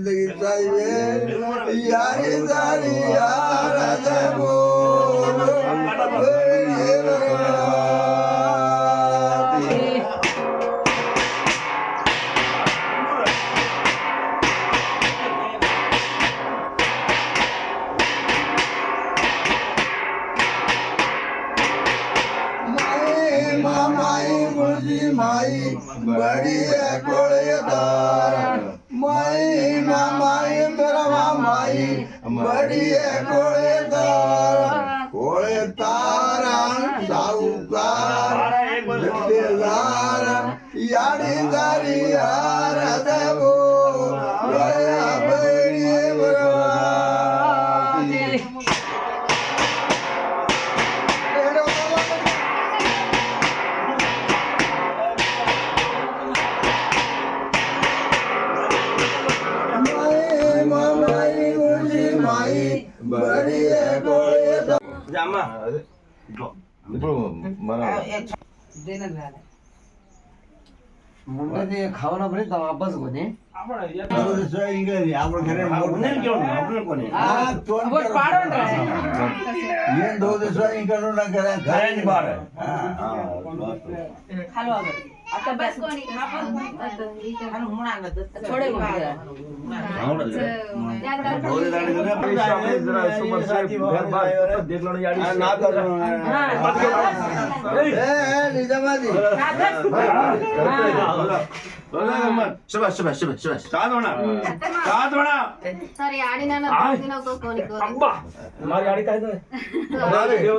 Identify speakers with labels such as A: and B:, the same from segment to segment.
A: জিন্দগি চাইবে ইয়ারি দারি ইয়ারা যাব মাই মুজি মাই বড়ি কোড়ে দার માઈ ના માઈ કરવા માઈ બડીએ કોળે તારા કોળે તારા સાઉકાર યાડી તારી હાર દેવું
B: ఇప్పుడు మన
C: ખાવાના ભલે તમે આપસ કોને
A: ಏನ್ ದೋದಿಸ
B: ಇಂಕನು ನಾ ಕರೆ ಕರೆ
D: ಬಾರ ಹಾ ಹಾ
E: आता बस कोणी सुभाष सुभाष
A: सुभाष
B: सुभाष साथ होणार साथ होणार
E: सॉरी आडी ना
B: नको कोणी
F: अंबा माझी आडी काय देव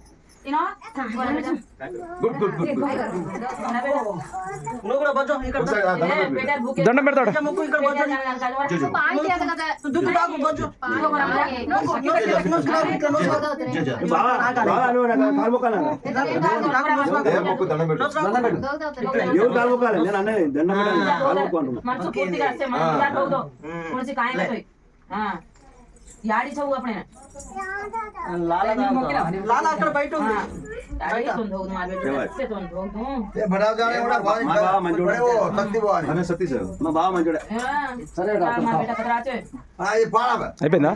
F: બોલ
B: గుడ్ గుడ్ గుడ్
C: నువ్వు కూడా బజ్జో ఇక్కడ
E: దండం పెడతాడు.
F: నేను అన్నది దండం పెట్టాను కాలు మొక్కు అంటున్నా.
C: లాల్ అక్కడ బయట ఉంది
A: అయిపోయిందా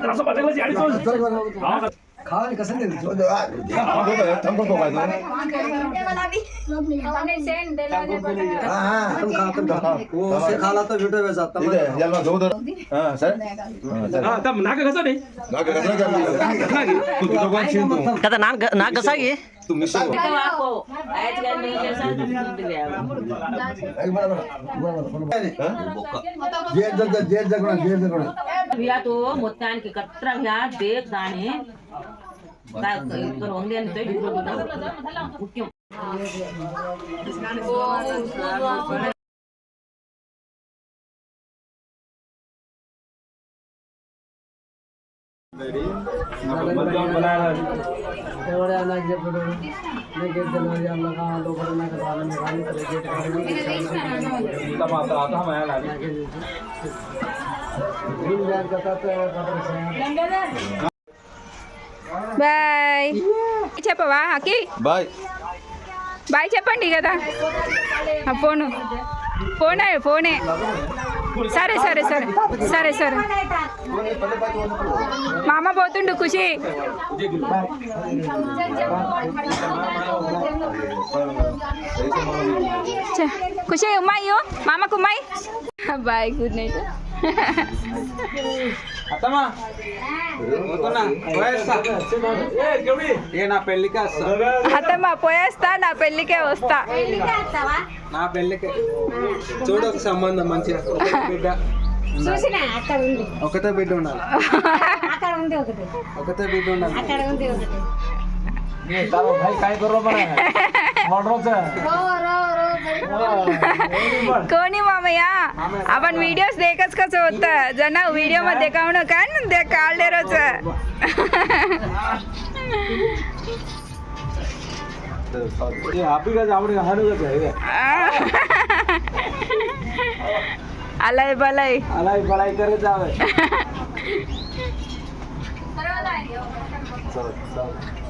A: రసం ખાવાની કસર
B: નથી दो આ
F: તમ કો કો
C: हमने
G: हाँ
E: हाँ
C: तुम खा तुम खा वो से खाला तो बेटा वैसा ये
B: लो दो दो हाँ सर
E: हाँ तब नाक घसा नहीं
B: नाक घसा क्या तू तो कौन छीन
C: तू कहता नाक नाक
B: कसा ये
G: तू मिस आपको आज का नहीं जैसा
A: तुम एक बार बार ये जग जगना जग जग
G: వియా తో మొత్తానికి కట్ర వియా దేక్ దాని ఇక్కడ ఉంది అంటే ముఖ్యం
C: ఎవరైనా నాకు చెప్పడు
H: బాయ్. చెప్పవా హకి
B: బాయ్.
H: బాయ్ చెప్పండి కదా. ఆ ఫోను. ఫోనే ఫోనే. సరే సరే సరే. సరే సరే. మా అమ్మ పోతుండు ఖుషి. ఖుషి ఉమ్మాయి మామకు ఉమ్మాయి. Bye good night.
C: అత్తమ్మా పోతున్నా పోయేస్తా ఏ నా పెళ్ళికి వస్తా
H: అత్తమ్మ పోయేస్తా నా పెళ్ళికే వస్తా
C: నా పెళ్ళికి చూడు ఒక సంబంధం మంచిగా ఒకటే బిడ్డ
D: చూసినా అక్కడ ఉంది
C: ఒకటే బిడ్డ ఉండాలి
D: అక్కడ ఉంది ఒకటి
C: ఒకటే బిడ్డ ఉండాలి
D: అక్కడ ఉంది ఒకటి
E: भाई काय करू पण ऑर्डरच
D: రో రో రో
H: कोणी मामया? आपण व्हिडिओ देखच कसं होतं? जना व्हिडिओमध्ये देखावणं काय ना ते
C: काल डेरोच
H: आलाय बलाय.
C: आलाय बलाय करत जावं.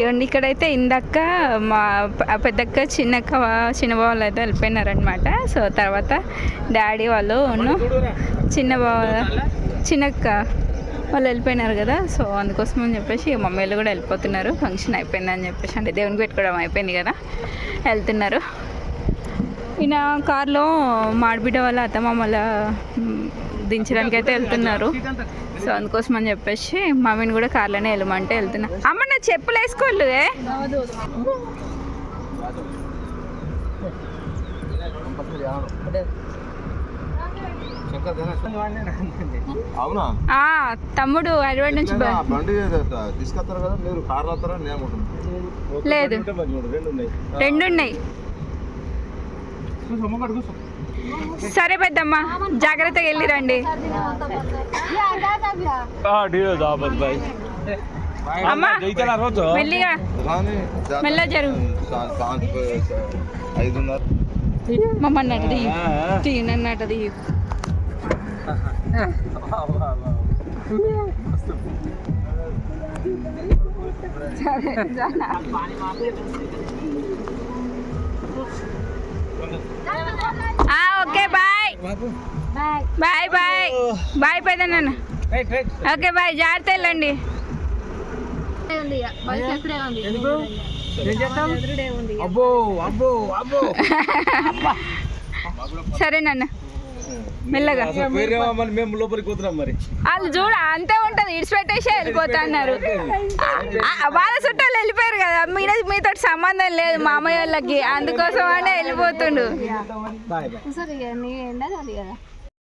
H: ఇవ్వండి ఇక్కడైతే ఇందాక మా పెద్దక్క చిన్నక్క చిన్న వాళ్ళు అయితే వెళ్ళిపోయినారనమాట సో తర్వాత డాడీ వాళ్ళు చిన్న బావ చిన్నక్క వాళ్ళు వెళ్ళిపోయినారు కదా. సో అందుకోసం అని చెప్పేసి మమ్మీలు మమ్మీ వాళ్ళు కూడా వెళ్ళిపోతున్నారు. ఫంక్షన్ అయిపోయిందని చెప్పేసి అంటే దేవునికి పెట్టుకోవడం అయిపోయింది కదా వెళ్తున్నారు. ఈయన కార్లో మాడిబిడ్డ వాళ్ళ అత్తమామల దించడానికి అయితే వెళ్తున్నారు. సో అందుకోసం అని చెప్పేసి మమ్మీని కూడా కార్లోనే వెళ్ళమంటే వెళ్తున్నా. అమ్మ నా చెప్పులు వేసుకోళ్ళు ఏ?
B: అవునా?
H: ఆ, తమ్ముడు హైదరాబాద్ నుంచి లేదు.
B: రెండు ఉన్నాయి.
H: సరే పెద్దమ్మ జాగ్రత్తగా వెళ్ళి రండి అమ్మ మెల్లిగా. మెల్ల జరుగు okay bye. Bye bye. Bye పెద్దన్న ఓకే బాయ్. జాగ్రత్త వెళ్ళండి.
D: ఉంది.
H: నాన్న మెల్లగా.
C: మేము లోపలికి పోతున్నాం మరి.
H: వాళ్ళు చూడ అంతే ఉంటది. ఇడిచిపెట్టేసి వెళ్ళిపోతా అన్నారు ఆ- ఆ వాళ్ళ చుట్టాలు వెళ్ళిపోయారు కదా. మీ మీతో సంబంధం లేదు మామయ్య వాళ్ళకి. అందుకోసం అనే వెళ్ళిపోతుండు